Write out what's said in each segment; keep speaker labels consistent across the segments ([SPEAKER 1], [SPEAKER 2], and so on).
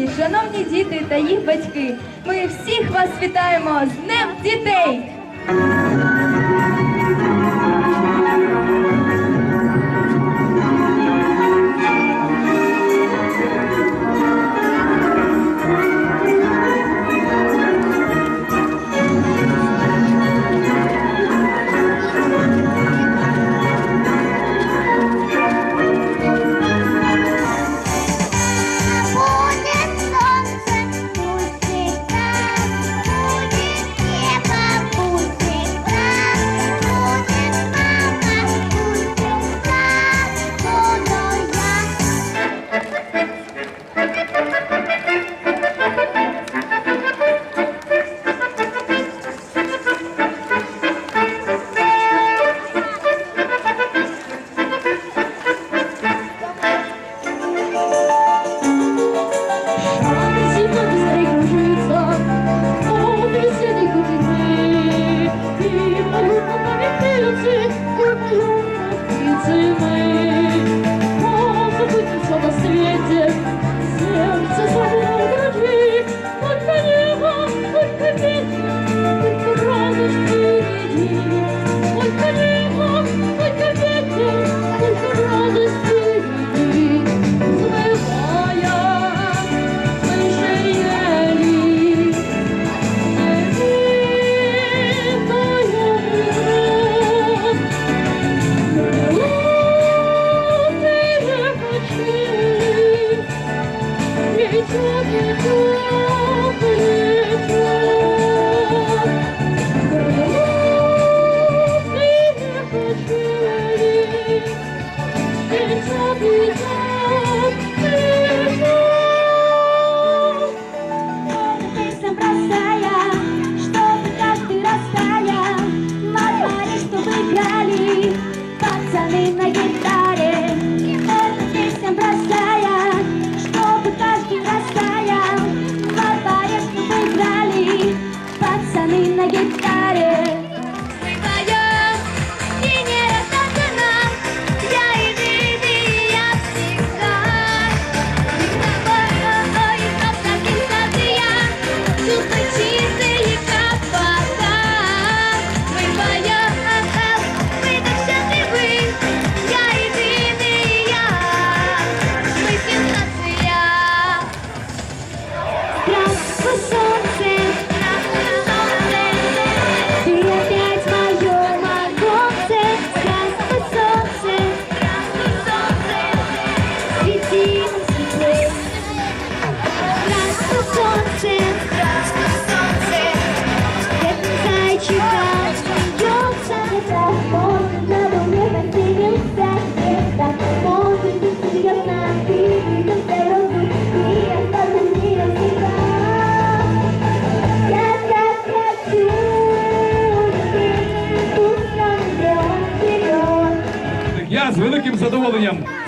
[SPEAKER 1] друзі, шановні діти та їх батьки, ми всіх вас вітаємо з Днем дітей!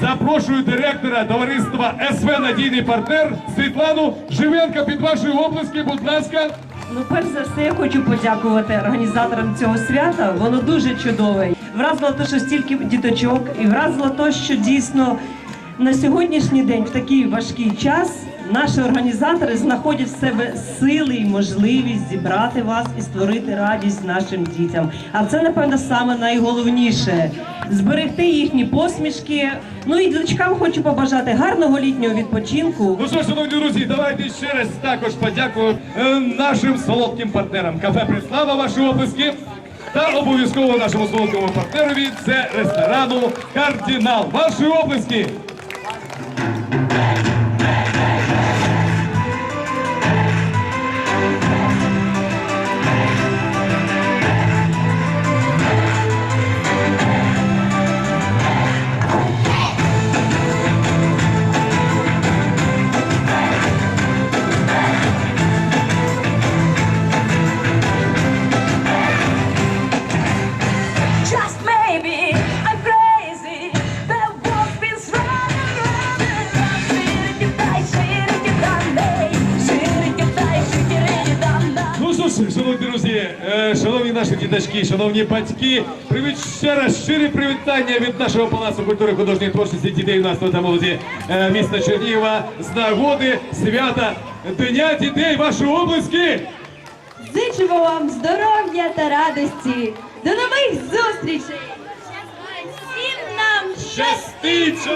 [SPEAKER 2] Запрошую директора товариства СВ Надійний партнер Світлану Живенко під ваші оплески, будь ласка.
[SPEAKER 3] Ну, перш за все, я хочу подякувати організаторам цього свята. Воно дуже чудове. Вразило те, що стільки діточок, і вразило те, що дійсно на сьогоднішній день, в такий важкий час, наші організатори знаходять в себе сили і можливість зібрати вас і створити радість нашим дітям. А це, напевно, саме найголовніше зберегти їхні посмішки. Ну і діточкам хочу побажати гарного літнього відпочинку.
[SPEAKER 2] Ну що, шановні друзі, давайте ще раз також подякуємо е, нашим солодким партнерам. Кафе Преслава, ваші оплески. Та обов'язково нашому солодкому партнерові це ресторану Кардинал. Ваші оплески. Шановні друзі, е, шановні наші діточки, шановні батьки, привіт ще раз щирі привітання від нашого палацу культури художньої творчості дітей юнацтва та молоді е, міста Чернігова з нагоди свята Дня дітей. Ваші облиски!
[SPEAKER 1] Зичимо вам здоров'я та радості. До нових зустрічей! Всім нам
[SPEAKER 2] Щастить!